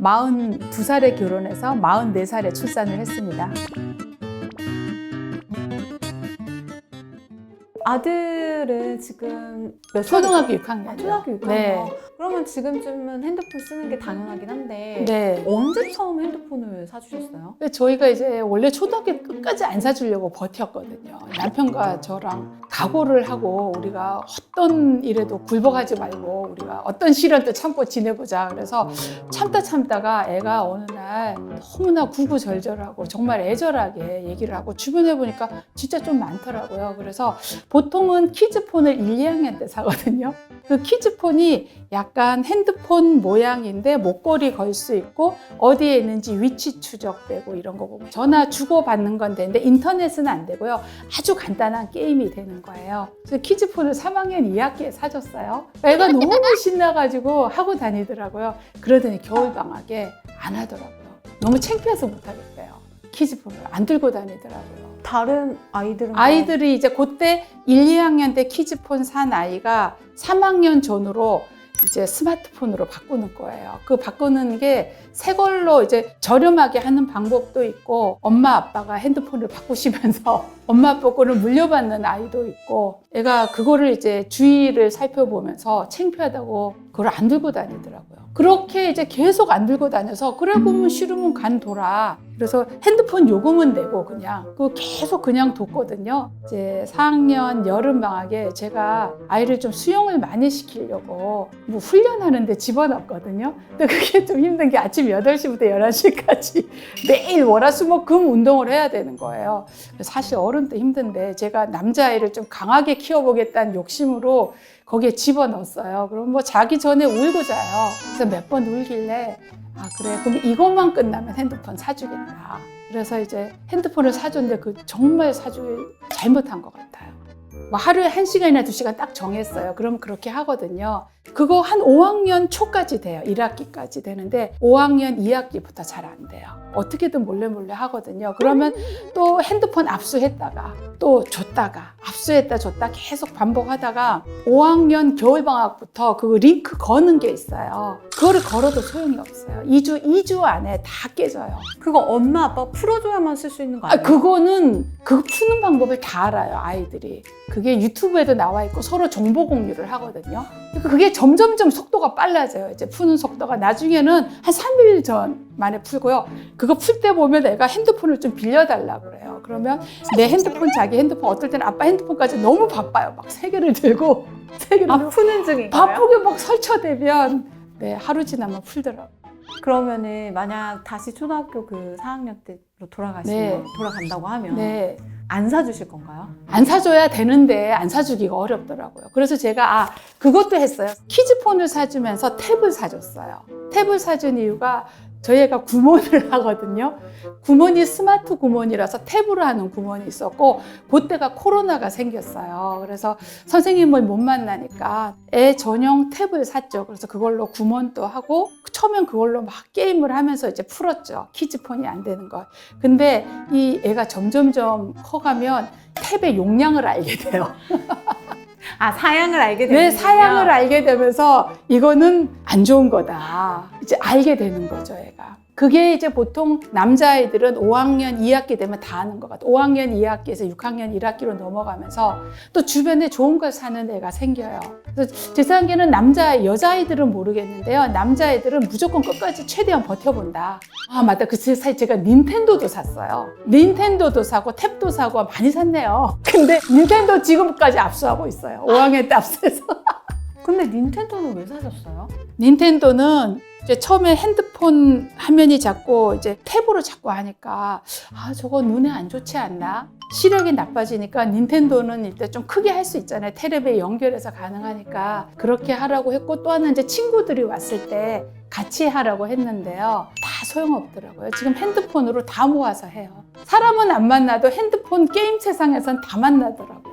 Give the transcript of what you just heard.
42살에 결혼해서 44살에 출산을 했습니다. 아들은 지금 몇 초등학교 살이죠? 6학년. 아, 초등학교 6학년. 네. 그러면 지금쯤은 핸드폰 쓰는 게 당연하긴 한데 네. 언제 처음 핸드폰을 사주셨어요? 근데 저희가 이제 원래 초등학교 끝까지 안 사주려고 버텼거든요. 남편과 저랑 각오를 하고 우리가 어떤 일에도 굴복하지 말고 우리가 어떤 시련도 참고 지내보자. 그래서 참다 참다가 애가 어느 날 너무나 구구절절하고 정말 애절하게 얘기를 하고 주변에 보니까 진짜 좀 많더라고요. 그래서 보통은 키즈폰을 1, 2학년 때 사거든요. 그 키즈폰이 약간 핸드폰 모양인데 목걸이 걸 수 있고 어디에 있는지 위치 추적되고 이런 거 보고 전화 주고 받는 건 되는데 인터넷은 안 되고요. 아주 간단한 게임이 되는 거예요. 그래서 키즈폰을 3학년 2학기에 사줬어요. 애가 너무 신나가지고 하고 다니더라고요. 그러더니 겨울 방학에 안 하더라고요. 너무 창피해서 못 하겠대요. 키즈폰을 안 들고 다니더라고요. 다른 아이들은 아이들이 이제 그때 1, 2학년 때 키즈폰 산 아이가 3학년 전후로 이제 스마트폰으로 바꾸는 거예요. 그 바꾸는 게 새 걸로 이제 저렴하게 하는 방법도 있고 엄마 아빠가 핸드폰을 바꾸시면서 엄마 아빠 거를 물려받는 아이도 있고 애가 그거를 이제 주의를 살펴보면서 창피하다고 그걸 안 들고 다니더라고요. 그렇게 이제 계속 안 들고 다녀서 그래 보면 싫으면 간 돌아. 그래서 핸드폰 요금은 내고 그냥 그 계속 그냥 뒀거든요. 이제 4학년 여름 방학에 제가 아이를 좀 수영을 많이 시키려고 뭐 훈련하는데 집어넣었거든요. 근데 그게 좀 힘든 게 아침 8시부터 11시까지 매일 월화수목금 운동을 해야 되는 거예요. 사실 어른 때 힘든데 제가 남자아이를 좀 강하게 키워보겠다는 욕심으로 거기에 집어넣었어요. 그럼 뭐 자기 전에 울고 자요. 그래서 몇 번 울길래 아 그래 그럼 이것만 끝나면 핸드폰 사주겠다. 그래서 이제 핸드폰을 사줬는데 그 정말 사주길 잘못한 것 같아요. 뭐 하루에 한 시간이나 두 시간 딱 정했어요. 그럼 그렇게 하거든요. 그거 한 5학년 초까지 돼요. 1학기까지 되는데 5학년 2학기부터 잘 안 돼요. 어떻게든 몰래 몰래 하거든요. 그러면 또 핸드폰 압수했다가 또 줬다가 압수했다 줬다 계속 반복하다가 5학년 겨울방학부터 그 링크 거는 게 있어요. 그거를 걸어도 소용이 없어요. 2주, 2주 안에 다 깨져요. 그거 엄마 아빠 풀어줘야만 쓸 수 있는 거 아, 아니에요? 그거는 그 푸는 방법을 다 알아요, 아이들이. 그게 유튜브에도 나와 있고 서로 정보 공유를 하거든요. 그게 점점점 속도가 빨라져요. 이제 푸는 속도가. 나중에는 한 3일 전 만에 풀고요. 그거 풀 때 보면 애가 핸드폰을 좀 빌려달라 그래요. 그러면 내 핸드폰, 자기 핸드폰, 어떨 때는 아빠 핸드폰까지 너무 바빠요. 막 세 개를 들고, 세 개를 아. 푸는 중인가요? 바쁘게 막 설쳐대면 네, 하루 지나면 풀더라고요. 그러면은 만약 다시 초등학교 그 4학년 때로 돌아가시면 네. 돌아간다고 하면 네. 안 사주실 건가요? 안 사줘야 되는데 안 사주기가 어렵더라고요. 그래서 제가 아 그것도 했어요. 키즈폰을 사주면서 탭을 사줬어요. 탭을 사준 이유가 저희 애가 구몬을 하거든요. 구몬이 스마트 구몬이라서 탭으로 하는 구몬이 있었고 그때가 코로나가 생겼어요. 그래서 선생님을 못 만나니까 애 전용 탭을 샀죠. 그래서 그걸로 구몬도 하고 처음엔 그걸로 막 게임을 하면서 이제 풀었죠. 키즈폰이 안 되는 걸. 근데 이 애가 점점점 커가면 탭의 용량을 알게 돼요. 아 사양을 알게 되는 내 사양을 알게 되면서 이거는 안 좋은 거다. 이제 알게 되는 거죠, 애가. 그게 이제 보통 남자아이들은 5학년 2학기 되면 다 아는 것 같아요. 5학년 2학기에서 6학년 1학기로 넘어가면서 또 주변에 좋은 걸 사는 애가 생겨요. 그래서 제 생각에는 남자, 여자아이들은 모르겠는데요. 남자아이들은 무조건 끝까지 최대한 버텨본다. 아, 맞다. 그 사이 제가 닌텐도도 샀어요. 닌텐도도 사고 탭도 사고 많이 샀네요. 근데 닌텐도 지금까지 압수하고 있어요. 5학년 때 압수해서. 근데 닌텐도는 왜 사셨어요? 닌텐도는 이제 처음에 핸드폰 화면이 자꾸 이제 탭으로 자꾸 하니까 아 저거 눈에 안 좋지 않나? 시력이 나빠지니까 닌텐도는 일단 좀 크게 할 수 있잖아요. 테레비에 연결해서 가능하니까 그렇게 하라고 했고 또 하나 이제 친구들이 왔을 때 같이 하라고 했는데요. 다 소용없더라고요. 지금 핸드폰으로 다 모아서 해요. 사람은 안 만나도 핸드폰 게임 세상에선 다 만나더라고요.